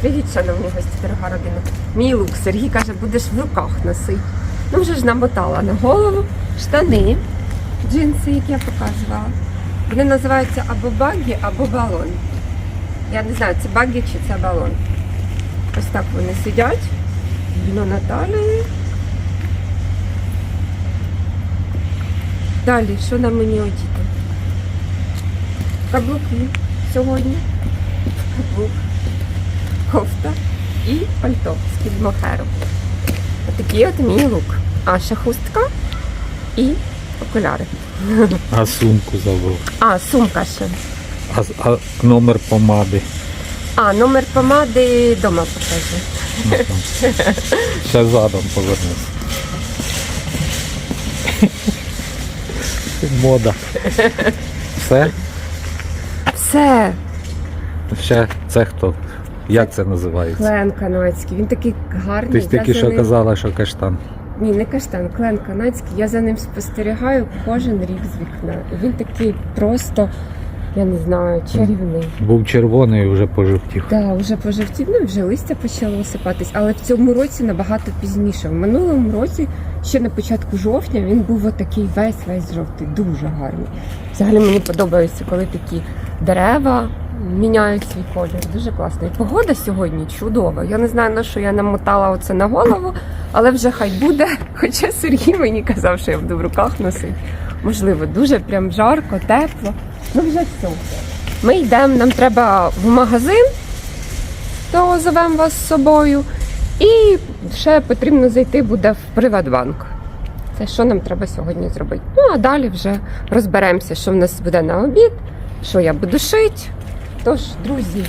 Привіт, шановні гості, дорога родина. Мій лук Сергій каже, будеш в руках носити. Ну вже ж намотала на голову штани, джинси, які я показувала. Вони називаються або багі, або балон. Я не знаю, це багі чи це балон. Ось так вони сидять. Біля Наталії. Далі, що на мені одіти? Каблуки сьогодні. Каблук, кофта і пальто з під мохеру. Отакий от мій лук. А ще хустка і окуляри. А сумку забув. А, сумка ще. А, а номер помади. А, номер помади вдома покажу. Ну, там. Ще задом повернусь. Мода. Все? Все, Ще це хто? Як це називається? клен канадський. Він такий гарний. Ти ж Я тільки за що ним- казала, що каштан. Ні, не каштан, клен канадський. Я за ним спостерігаю кожен рік з вікна. І Він такий просто, я не знаю, чарівний. Був червоний і вже пожовтів. Так, вже пожовтів, ну вже листя почало осипатись, але в цьому році набагато пізніше. В минулому році, ще на початку жовтня, він був отакий весь весь жовтий, дуже гарний. Взагалі мені подобається, коли такі дерева міняють свій колір. Дуже класно. І погода сьогодні чудова. Я не знаю, на що я намотала оце на голову, але вже хай буде. Хоча Сергій мені казав, що я буду в руках носити. Можливо, дуже прям жарко, тепло. Ну вже все. Ми йдемо, нам треба в магазин, то зовемо вас з собою. І ще потрібно зайти буде в Приватбанк. Це що нам треба сьогодні зробити. Ну а далі вже розберемося, що в нас буде на обід, що я буду шити. Тож, друзі,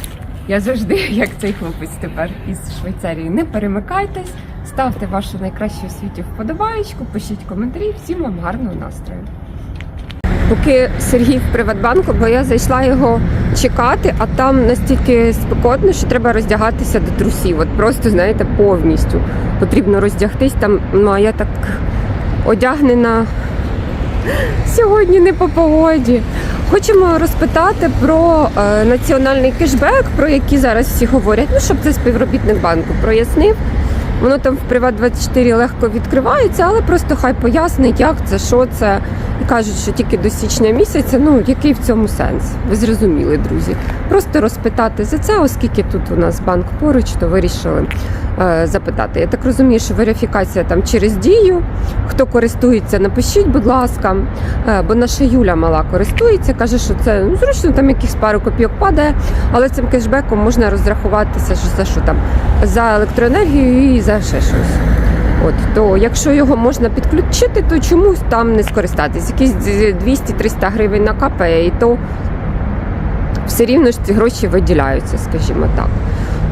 я завжди, як цей хлопець тепер із Швейцарії, не перемикайтесь, ставте вашу найкращу у світі вподобаєчку, пишіть коментарі. Всім вам гарного настрою. Поки Сергій в Приватбанку, бо я зайшла його чекати, а там настільки спекотно, що треба роздягатися до трусів. От просто, знаєте, повністю потрібно роздягтись там. Ну а я так одягнена сьогодні не по погоді. Хочемо розпитати про е, національний кешбек, про який зараз всі говорять. Ну, щоб це співробітник банку прояснив. Воно там в Приват 24 легко відкривається, але просто хай пояснить, як це, що це. І кажуть, що тільки до січня місяця. Ну який в цьому сенс? Ви зрозуміли, друзі. Просто розпитати за це, оскільки тут у нас банк поруч, то вирішили е, запитати. Я так розумію, що верифікація там через дію. Хто користується, напишіть, будь ласка. Е, бо наша Юля мала користується, каже, що це ну, зручно, там якихось пару копійок падає, але цим кешбеком можна розрахуватися що за що там за електроенергію і за ще щось. От то, якщо його можна підключити, то чомусь там не скористатись. Якісь 200-300 гривень накапає, і то все рівно ж ці гроші виділяються, скажімо так.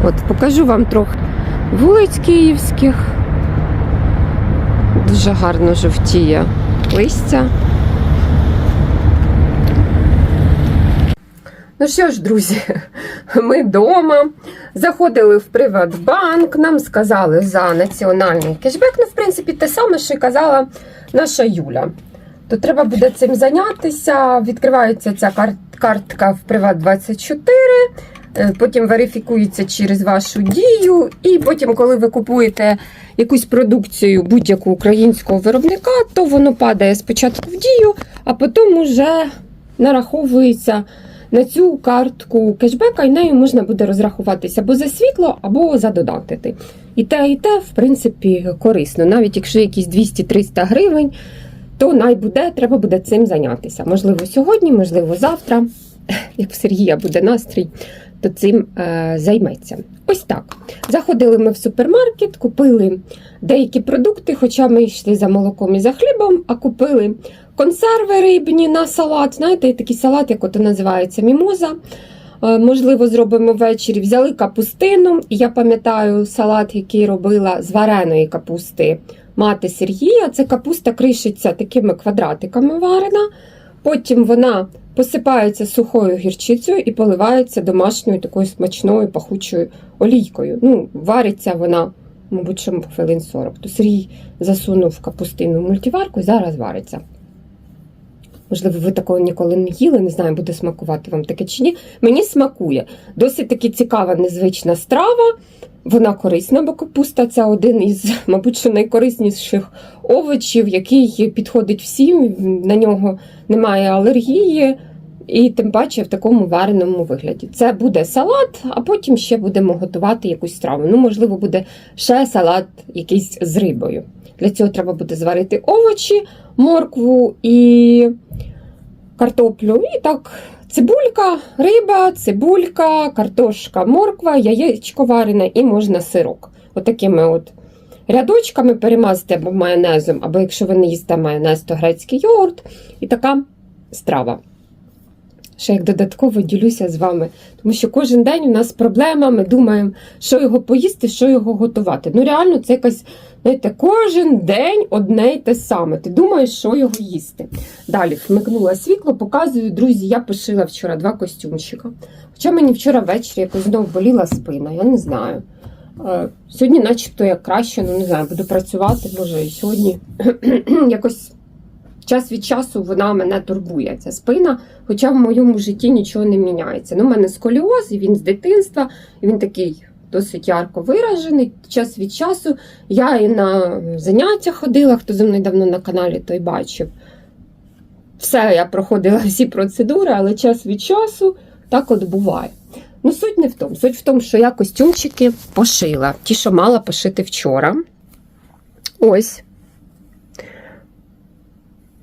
От покажу вам трохи вулиць київських. Дуже гарно жовтіє листя. Ну що ж, друзі, ми вдома заходили в Приватбанк, нам сказали за національний кешбек. Ну, в принципі, те саме, що й казала наша Юля. То треба буде цим зайнятися. Відкривається ця кар- картка в Приват24, е, потім верифікується через вашу дію, і потім, коли ви купуєте якусь продукцію будь-яку українського виробника, то воно падає спочатку в дію, а потім уже нараховується на цю картку кешбека, і нею можна буде розрахуватися або за світло, або за додатити. І те, і те, в принципі, корисно. Навіть якщо якісь 200-300 гривень, то найбуде, треба буде цим зайнятися. Можливо, сьогодні, можливо, завтра, як в Сергія буде настрій, то цим е, займеться. Ось так. Заходили ми в супермаркет, купили деякі продукти, хоча ми йшли за молоком і за хлібом, а купили консерви рибні на салат. Знаєте, такий салат, як ото називається мімоза. Е, Можливо, зробимо ввечері. Взяли капустину. І я пам'ятаю салат, який робила з вареної капусти мати Сергія. Це капуста кришиться такими квадратиками варена. Потім вона посипається сухою гірчицею і поливається домашньою такою смачною пахучою олійкою. Ну, вариться вона, мабуть, що хвилин 40. То Сергій засунув капустину в мультиварку і зараз вариться. Можливо, ви такого ніколи не їли, не знаю, буде смакувати вам таке чи ні. Мені смакує. Досить таки цікава, незвична страва. Вона корисна, бо капуста це один із, мабуть, що найкорисніших овочів, який підходить всім. На нього немає алергії, і тим паче в такому вареному вигляді. Це буде салат, а потім ще будемо готувати якусь страву. Ну, можливо, буде ще салат якийсь з рибою. Для цього треба буде зварити овочі, моркву і картоплю. І так, цибулька, риба, цибулька, картошка, морква, яєчко варене і можна сирок. Отакими от рядочками перемазати або майонезом, або якщо ви не їсте майонез, то грецький йогурт. І така страва. Ще як додатково ділюся з вами, тому що кожен день у нас проблема, ми думаємо, що його поїсти, що його готувати. Ну, реально, це якась, знаєте, кожен день одне й те саме. Ти думаєш, що його їсти. Далі вмикнула світло, показую, друзі, я пошила вчора два костюмчика. Хоча мені вчора ввечері якось знову боліла спина, я не знаю. Е, Сьогодні, начебто, як краще, ну не знаю, буду працювати, може і сьогодні. Якось час від часу вона мене турбує, ця спина, хоча в моєму житті нічого не міняється. Ну, у мене сколіоз, і він з дитинства, і він такий досить ярко виражений. Час від часу я і на заняття ходила, хто зі мною давно на каналі, той бачив. Все, я проходила всі процедури, але час від часу так от буває. Ну, суть не в тому. Суть в тому, що я костюмчики пошила. Ті, що мала пошити вчора. Ось.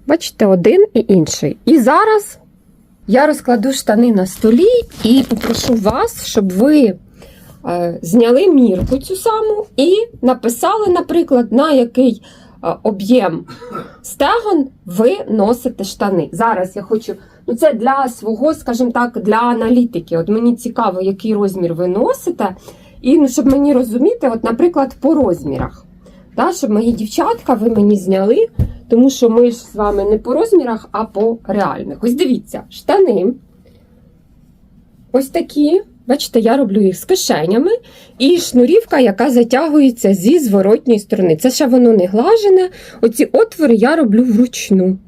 Бачите, один і інший. І зараз я розкладу штани на столі і попрошу вас, щоб ви е, зняли мірку цю саму і написали, наприклад, на який е, об'єм стегон ви носите штани. Зараз я хочу. Ну, це для свого, скажімо так, для аналітики. От мені цікаво, який розмір ви носите. І ну, щоб мені розуміти, от, наприклад, по розмірах. Да, щоб мої дівчатка ви мені зняли, тому що ми ж з вами не по розмірах, а по реальних. Ось дивіться, штани. Ось такі. Бачите, я роблю їх з кишенями. І шнурівка, яка затягується зі зворотньої сторони. Це ще воно не глажене. Оці отвори я роблю вручну.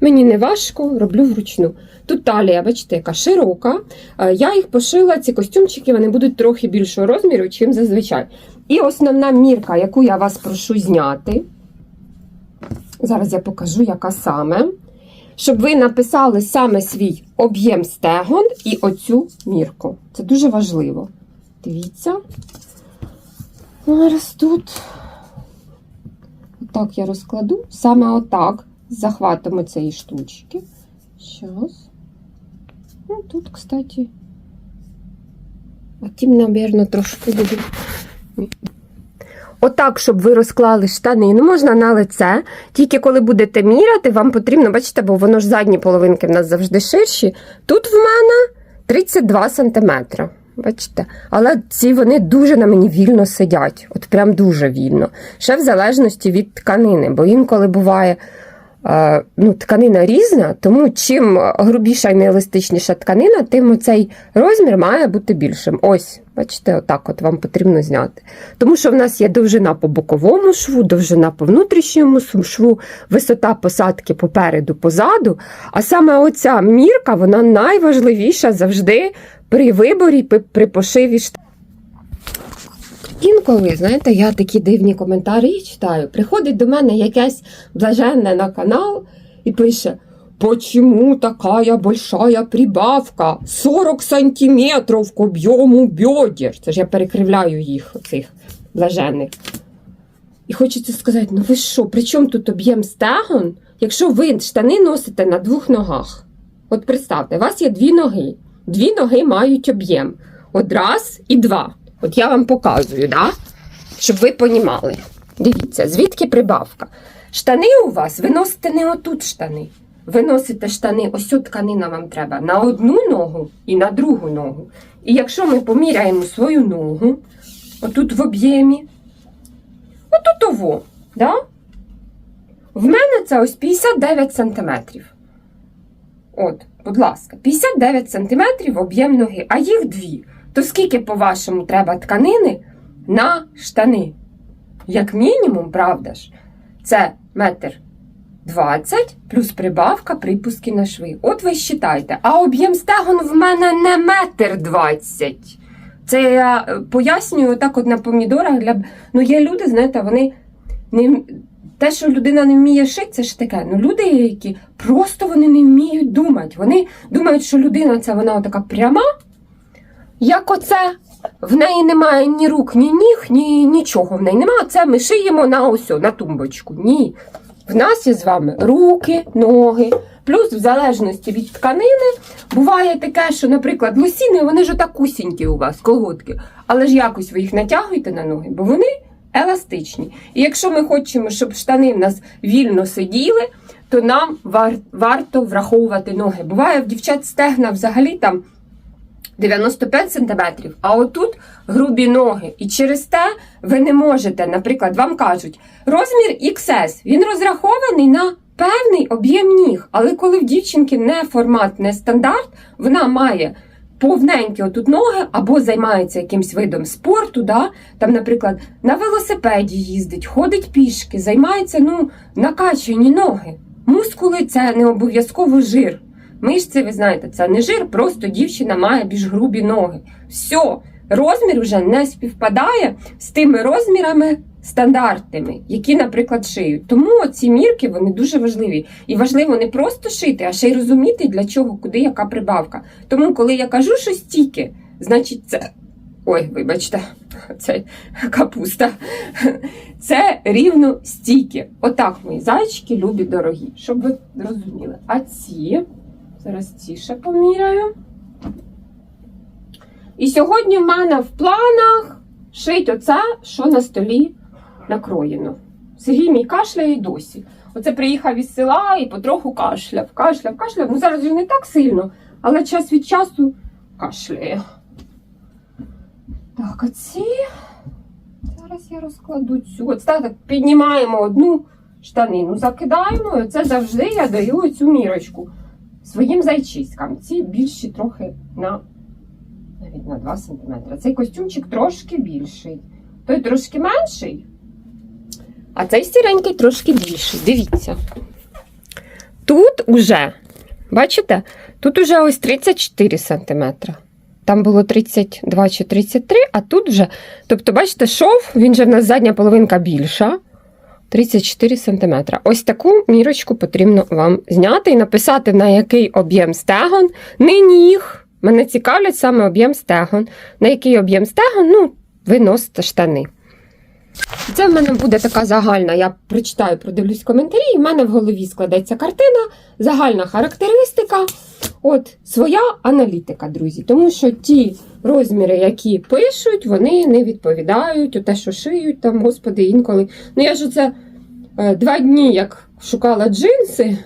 Мені не важко, роблю вручну. Тут талія, бачите, яка широка. Е, Я їх пошила, ці костюмчики вони будуть трохи більшого розміру, чим зазвичай. І основна мірка, яку я вас прошу зняти. Зараз я покажу, яка саме. Щоб ви написали саме свій об'єм стегон і оцю мірку. Це дуже важливо. Дивіться. Зараз тут. Отак я розкладу. Саме отак. З захватом цієї штучки. Щас. Ну, тут, кстати. А тим, напевно, трошки буде. Отак, щоб ви розклали штани, ну можна на лице. Тільки коли будете міряти, вам потрібно, бачите, бо воно ж задні половинки в нас завжди ширші. Тут в мене 32 см. Бачите? Але ці вони дуже на мені вільно сидять. От прям дуже вільно. Ще в залежності від тканини, бо інколи буває. Ну, тканина різна, тому чим грубіша і нееластичніша тканина, тим цей розмір має бути більшим. Ось, бачите, отак от вам потрібно зняти. Тому що в нас є довжина по боковому шву, довжина по внутрішньому шву, висота посадки попереду, позаду. А саме оця мірка, вона найважливіша завжди при виборі, при пошиві штанів. Інколи, знаєте, я такі дивні коментарі читаю. Приходить до мене якесь блаженне на канал і пише: Почему такая большая прибавка? 40 сантиметрів к об'єму бедер. Це ж я перекривляю їх, цих блаженних. І хочеться сказати: ну ви що, при чому тут об'єм стегон, якщо ви штани носите на двох ногах? От представте, у вас є дві ноги. Дві ноги мають об'єм. От раз і два. От я вам показую, да? щоб ви понімали. Дивіться, звідки прибавка? Штани у вас, ви носите не отут штани. Ви носите штани, ось тканина вам треба на одну ногу і на другу ногу. І якщо ми поміряємо свою ногу, отут в об'ємі, отут ово, да? в мене це ось 59 сантиметрів. От, будь ласка, 59 сантиметрів об'єм ноги, а їх дві. То скільки, по-вашому, треба тканини на штани? Як мінімум, правда ж, це метр 20 плюс прибавка припуски на шви. От ви считайте. А об'єм стегон в мене не метр двадцять. Це я е, пояснюю так от на помідорах для. Ну, є люди, знаєте, вони не те, що людина не вміє шити, це ж таке. Ну, люди, які просто вони не вміють думати. Вони думають, що людина це вона така пряма, як оце. В неї немає ні рук, ні ніг, ні нічого в неї немає. Це ми шиємо на ось, на тумбочку. Ні. В нас є з вами руки, ноги. Плюс, в залежності від тканини, буває таке, що, наприклад, лосіни, вони ж отак усінькі у вас, колготки. Але ж якось ви їх натягуєте на ноги, бо вони еластичні. І якщо ми хочемо, щоб штани в нас вільно сиділи, то нам вар- варто враховувати ноги. Буває в дівчат стегна взагалі там 95 сантиметрів, а отут грубі ноги. І через те ви не можете, наприклад, вам кажуть, розмір XS, він розрахований на певний об'єм ніг. Але коли в дівчинки не формат, не стандарт, вона має повненькі отут ноги або займається якимсь видом спорту, да? там, наприклад, на велосипеді їздить, ходить пішки, займається ну, накачані ноги. Мускули це не обов'язково жир. Мишці, ви знаєте, це не жир, просто дівчина має більш грубі ноги. Все, розмір вже не співпадає з тими розмірами стандартними, які, наприклад, шиють. Тому ці мірки вони дуже важливі. І важливо не просто шити, а ще й розуміти, для чого, куди яка прибавка. Тому, коли я кажу, що стільки, значить це. Ой, вибачте, це капуста. Це рівно стільки. Отак мої зайчики любі дорогі, щоб ви розуміли. А ці, зараз ці ще поміряю. І сьогодні в мене в планах шить оце, що на столі накроєно. Сергій мій кашляє і досі. Оце приїхав із села і потроху кашляв, кашляв, кашляв. Ну зараз вже не так сильно, але час від часу кашляє. Так, а ці. Зараз я розкладу цю. От так, піднімаємо одну штанину, закидаємо, і це завжди я даю цю мірочку своїм зайчиськам. Ці більші трохи на навіть на 2 см. Цей костюмчик трошки більший. Той трошки менший, а цей сіренький трошки більший. Дивіться. Тут уже, бачите, тут уже ось 34 см. Там було 32 чи 33, а тут вже, тобто, бачите, шов, він же в нас задня половинка більша. 34 см. Ось таку мірочку потрібно вам зняти і написати, на який об'єм стегон, не ніг. Мене цікавлять саме об'єм стегон. На який об'єм стегон, ну, ви носите штани. Це в мене буде така загальна, я прочитаю, продивлюсь коментарі, і в мене в голові складеться картина, загальна характеристика, от своя аналітика, друзі. Тому що ті розміри, які пишуть, вони не відповідають те, що шиють там, господи, інколи. Ну я ж оце е, два дні, як шукала джинси,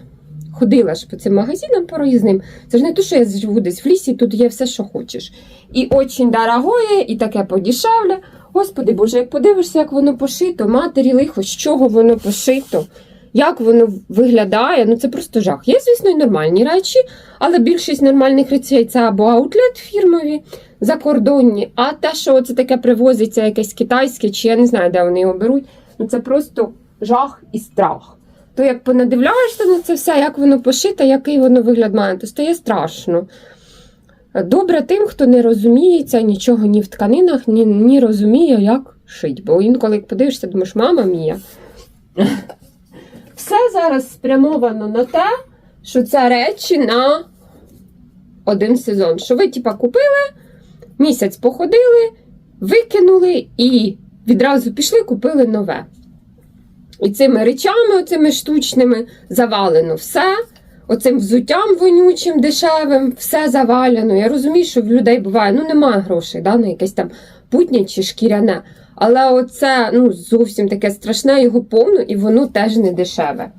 ходила ж по цим магазинам пороїзним. Це ж не те, що я живу десь в лісі, тут є все, що хочеш. І очень дорогое, і таке подешевле. Господи Боже, як подивишся, як воно пошито, матері лихо, з чого воно пошито, як воно виглядає, ну це просто жах. Є, звісно, і нормальні речі, але більшість нормальних речей це або аутлет фірмові, закордонні, а те, що це таке привозиться, якесь китайське, чи я не знаю, де вони його беруть, ну це просто жах і страх. То як понадивляєшся на це все, як воно пошите, який воно вигляд має, то стає страшно. Добре тим, хто не розуміється нічого ні в тканинах, ні, ні розуміє, як шить. Бо інколи як подивишся, думаєш, мама мія. Все зараз спрямовано на те, що це речі на один сезон. Що ви, типа, купили, місяць походили, викинули і відразу пішли, купили нове. І цими речами, оцими штучними, завалено все. Оцим взуттям вонючим, дешевим, все завалено. Я розумію, що в людей буває, ну немає грошей да, на якесь там путнє чи шкіряне. Але оце ну, зовсім таке страшне, його повно, і воно теж не дешеве.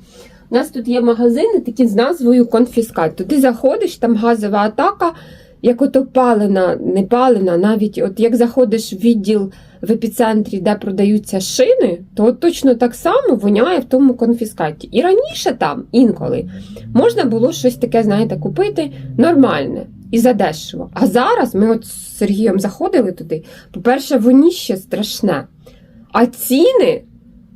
У нас тут є магазини такі з назвою конфіскат. Туди заходиш, там газова атака, як ото палена, не палена, навіть от як заходиш в відділ в епіцентрі, де продаються шини, то точно так само воняє в тому конфіскаті. І раніше там інколи можна було щось таке, знаєте, купити нормальне і задешево. А зараз ми от з Сергієм заходили туди. По-перше, воніще страшне. А ціни,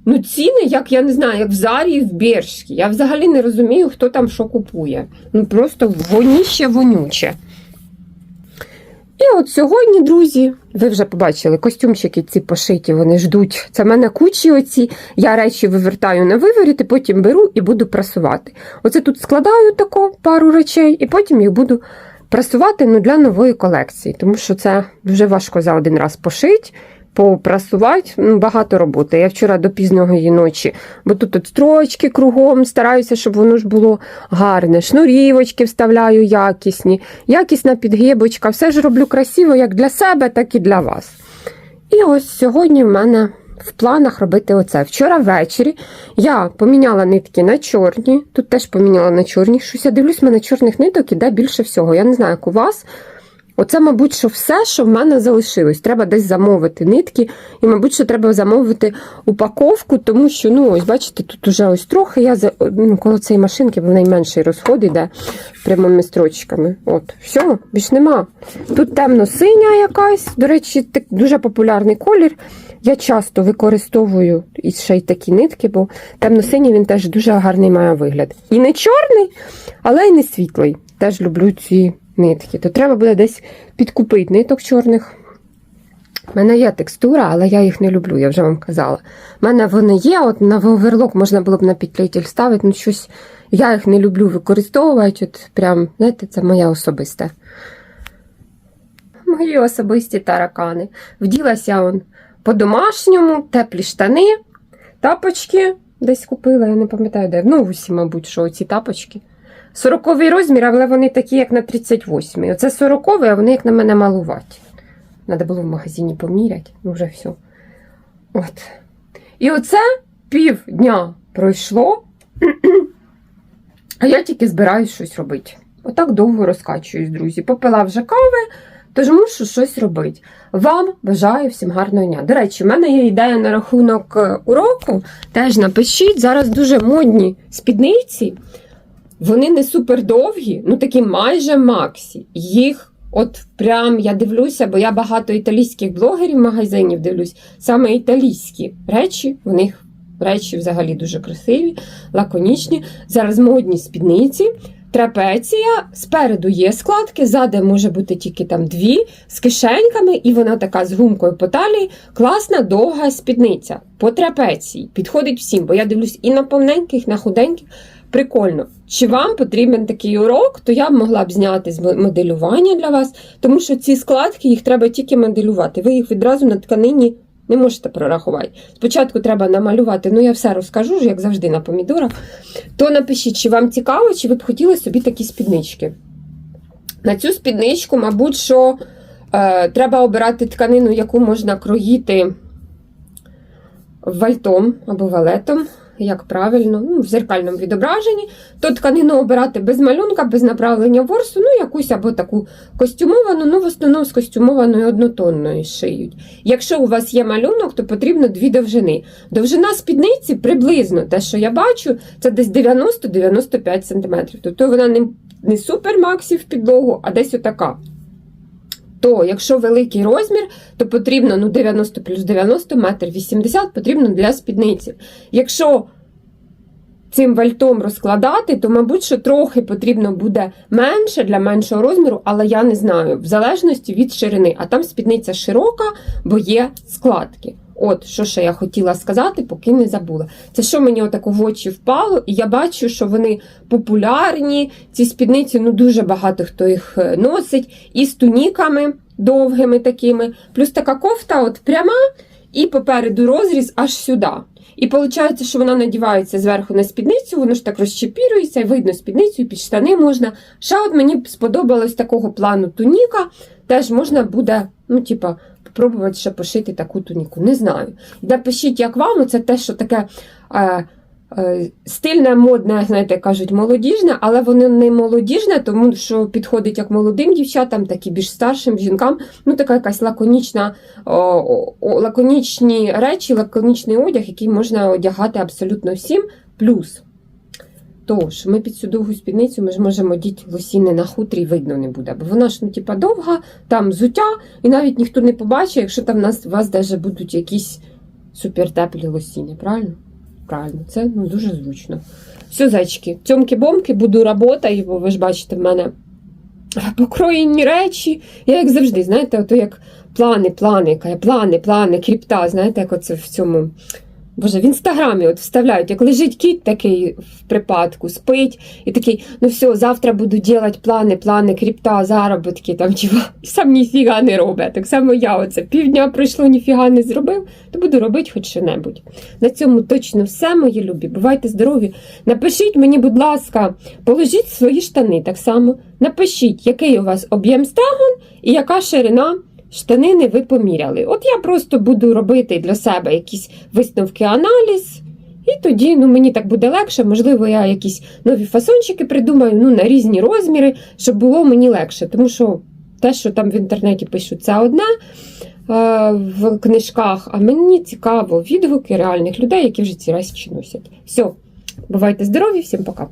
Ну, ціни, як я не знаю, як в Зарі і в Бершкі. Я взагалі не розумію, хто там що купує. Ну просто воніще вонюче. От сьогодні, друзі, ви вже побачили, костюмчики ці пошиті, вони ждуть. Це в мене кучі оці. Я речі вивертаю на виворіти, потім беру і буду прасувати. Оце тут складаю тако пару речей, і потім їх буду прасувати ну, для нової колекції, тому що це дуже важко за один раз пошити. Попрасувати ну, багато роботи. Я вчора до пізної ночі, бо тут от строчки кругом стараюся, щоб воно ж було гарне. Шнурівочки вставляю якісні, якісна підгибочка. Все ж роблю красиво як для себе, так і для вас. І ось сьогодні в мене в планах робити оце. Вчора ввечері я поміняла нитки на чорні. Тут теж поміняла на чорні. Щось я дивлюсь, в мене чорних ниток іде більше всього. Я не знаю, як у вас. Оце, мабуть, що все, що в мене залишилось. Треба десь замовити нитки, і, мабуть, що треба замовити упаковку, тому що, ну, ось, бачите, тут уже ось трохи я за- ну, коло цієї машинки, в найменший розход іде прямими строчками. От, все, більш нема. Тут темно-синя якась, до речі, так, дуже популярний колір. Я часто використовую і ще й такі нитки, бо темно-синій він теж дуже гарний має вигляд. І не чорний, але й не світлий. Теж люблю ці нитки. То треба буде десь підкупити ниток чорних. У мене є текстура, але я їх не люблю, я вже вам казала. У мене вони є, от на оверлок можна було б на підклеїтель ставити, ну щось я їх не люблю використовувати. От прям, знаєте, це моя особиста. Мої особисті таракани. Вділася он по-домашньому, теплі штани, тапочки десь купила, я не пам'ятаю, де. В новусі, мабуть, що ці тапочки. 40 розмір, але вони такі, як на 38. Оце 40, а вони як на мене малуваті. Треба було в магазині поміряти, ну вже все. От. І оце півдня пройшло, а я тільки збираюсь щось робити. Отак довго розкачуюсь, друзі. Попила вже кави, тож мушу щось робити. Вам бажаю всім гарного дня. До речі, в мене є ідея на рахунок е, уроку. Теж напишіть. Зараз дуже модні спідниці. Вони не супер довгі, ну такі майже максі. Їх от прям я дивлюся, бо я багато італійських блогерів магазинів дивлюсь. Саме італійські речі, в них речі взагалі дуже красиві, лаконічні. Зараз модні спідниці. Трапеція спереду є складки, ззаду може бути тільки там дві з кишеньками, і вона така з гумкою по талії. Класна довга спідниця по трапеції. Підходить всім, бо я дивлюсь і на повненьких, і на худеньких. Прикольно. Чи вам потрібен такий урок, то я б могла б зняти з моделювання для вас, тому що ці складки їх треба тільки моделювати. Ви їх відразу на тканині не можете прорахувати. Спочатку треба намалювати, ну я все розкажу, як завжди на помідорах. То напишіть, чи вам цікаво, чи ви б хотіли собі такі спіднички. На цю спідничку, мабуть, що е, треба обирати тканину, яку можна кроїти вальтом або валетом, як правильно, ну, в зеркальному відображенні. То тканину обирати без малюнка, без направлення ворсу, ну якусь або таку костюмовану, ну в основному з костюмованою однотонною шиють. Якщо у вас є малюнок, то потрібно дві довжини. Довжина спідниці приблизно те, що я бачу, це десь 90-95 см. Тобто вона не, не супер максі в підлогу, а десь отака. То, якщо великий розмір, то потрібно ну, 90 плюс 90 метр 80 потрібно для спідниці. Якщо цим вальтом розкладати, то, мабуть, що трохи потрібно буде менше для меншого розміру, але я не знаю, в залежності від ширини. А там спідниця широка, бо є складки. От, що ще я хотіла сказати, поки не забула. Це що мені отако в очі впало, і я бачу, що вони популярні. Ці спідниці, ну дуже багато хто їх е, носить, і з туніками довгими такими. Плюс така кофта от пряма, і попереду розріз аж сюди. І виходить, що вона надівається зверху на спідницю, воно ж так розчепірується, і видно спідницю, і під штани можна. Ще от мені сподобалось такого плану туніка. Теж можна буде, ну, типа, попробувати ще пошити таку туніку. Не знаю. Де пишіть, як вам, це те, що таке. Е, е, Стильне, модне, знаєте, кажуть, молодіжне, але воно не молодіжне, тому що підходить як молодим дівчатам, так і більш старшим жінкам. Ну, така якась лаконічна, о, о, лаконічні речі, лаконічний одяг, який можна одягати абсолютно всім. Плюс. Тож, ми під цю довгу спідницю ми ж можемо діти лосіни на хутрі, видно не буде. Бо вона ж ну, типа, довга, там взуття, і навіть ніхто не побачить, якщо там у нас, у вас даже будуть якісь супертеплі лосіни, правильно? Правильно, це ну, дуже зручно. Все, зайчики, цьомки-бомки, буду робота, бо ви ж бачите, в мене покроєні речі. Я як завжди, знаєте, ото як плани, плани, плани, плани, кріпта, знаєте, як оце в цьому. Боже, в інстаграмі от вставляють, як лежить кіт такий в припадку, спить, і такий, ну все, завтра буду робити плани, плани, кріпта, заробітки, там чого. І сам ніфіга не робить. Так само я оце півдня пройшло, ніфіга не зробив, то буду робити хоч що-небудь. На цьому точно все, мої любі. Бувайте здорові. Напишіть мені, будь ласка, положіть свої штани так само. Напишіть, який у вас об'єм стегон і яка ширина штанини ви поміряли. От я просто буду робити для себе якісь висновки, аналіз. І тоді ну, мені так буде легше, можливо, я якісь нові фасончики придумаю ну, на різні розміри, щоб було мені легше. Тому що те, що там в інтернеті пишуть, це одне в книжках, а мені цікаво відгуки реальних людей, які вже ці речі носять. Все, бувайте здорові, всім пока.